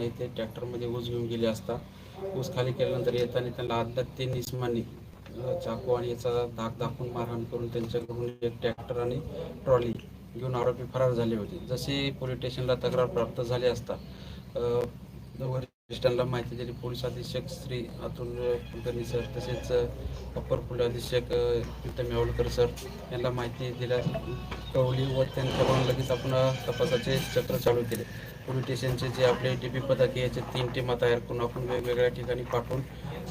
त्यांना इथे ट्रॅक्टरमध्ये ऊस घेऊन गेले असता. ऊस खाली केल्यानंतर येताना त्यांना आदल्यात ते इस्मानी चाकू आणि याचा धाक दाखवून मारहाण करून त्यांच्याकडून एक ट्रॅक्टर आणि ट्रॉली घेऊन आरोपी फरार झाले होते. जसे पोलीस स्टेशनला तक्रार प्राप्त झाली असता वरिष्ठांना माहिती दिली. पोलीस अधीक्षक श्री अतुल कुलकर्णी सर तसेच अप्पर पोलीस अधीक्षक प्रीतम यावलकर सर यांना माहिती दिल्या कळवली व त्यांच्याकडून लगेच आपण तपासाचे चक्र चालू केले. पोलीस स्टेशनचे जे आपले डी पी पथक याचे तीन टीमा तयार करून आपण वेगवेगळ्या ठिकाणी पाठवून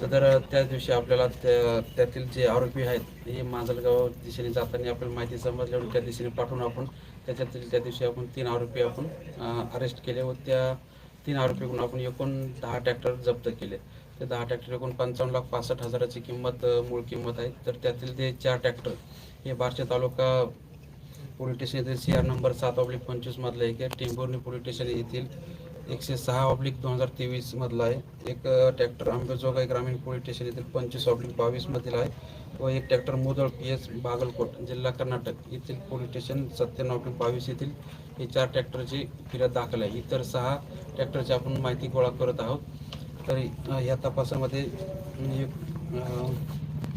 सदर त्या त्याच दिवशी आपल्याला त्या त्यातील जे आरोपी आहेत हे मांजलगाव दिशेने जाताना आपल्याला माहिती समजल्यावर त्या दिशेने पाठवून आपण त्याच्यातील त्या दिवशी आपण तीन आरोपी आपण अरेस्ट केले व त्या तीन आरोपीकडून आपण एकूण दहा ट्रॅक्टर जप्त केले. ते दहा ट्रॅक्टर एकूण पंचावन्न लाख पासष्ट हजाराची किंमत मूळ किंमत आहे. तर त्यातील ते चार ट्रॅक्टर हे बारशे तालुका पोलीस स्टेशन येथील सी आर नंबर सात ऑब्लिक पंचवीसमधलं एक आहे. टेंभुर्णी पोलीस स्टेशन येथील एकशे सहा ऑब्लिक दोन हजार तेवीसमधला आहे. एक ट्रॅक्टर आंबेजोगाई ग्रामीण पोलीस स्टेशन येथील पंचवीस ऑब्लिक बावीसमधील आहे. व एक tractor Mudal P S Bagalkot जिल्हा कर्नाटक येथील पोलीस स्टेशन सत्त्याण्णव ऑब्लिक बावीस येथील हे चार ट्रॅक्टरची फिर्याद दाखल आहे. इतर सहा ट्रॅक्टरची आपण माहिती गोळा करत आहोत. तरी ह्या तपासामध्ये एक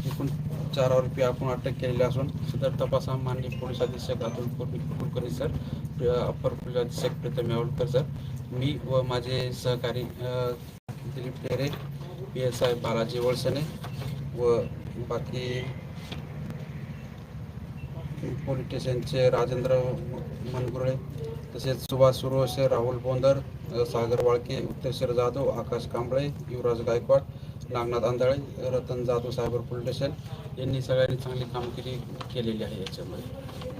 एकूण चार आरोपी आपण अटक केलेले असून सदर तपास हा माननीय पोलीस अधीक्षक Atul Kulkarni sir upper upper police अधीक्षक प्रीतम यावलकर सर मी व माझे सहकारी Dilip Tere P S I Balaji Walasne व बाकी पोलीस स्टेशनचे राजेंद्र मनगुरळे तसेच Subhash Surosh Rahul Bondar Sagar Walke Utteshwar Jadhav Akash Kamble Yuvraj Gaikwad Nagnath Andhale Ratan Jadhav cyber police station यांनी सगळ्यांनी चांगली कामगिरी केलेली आहे याच्यामध्ये.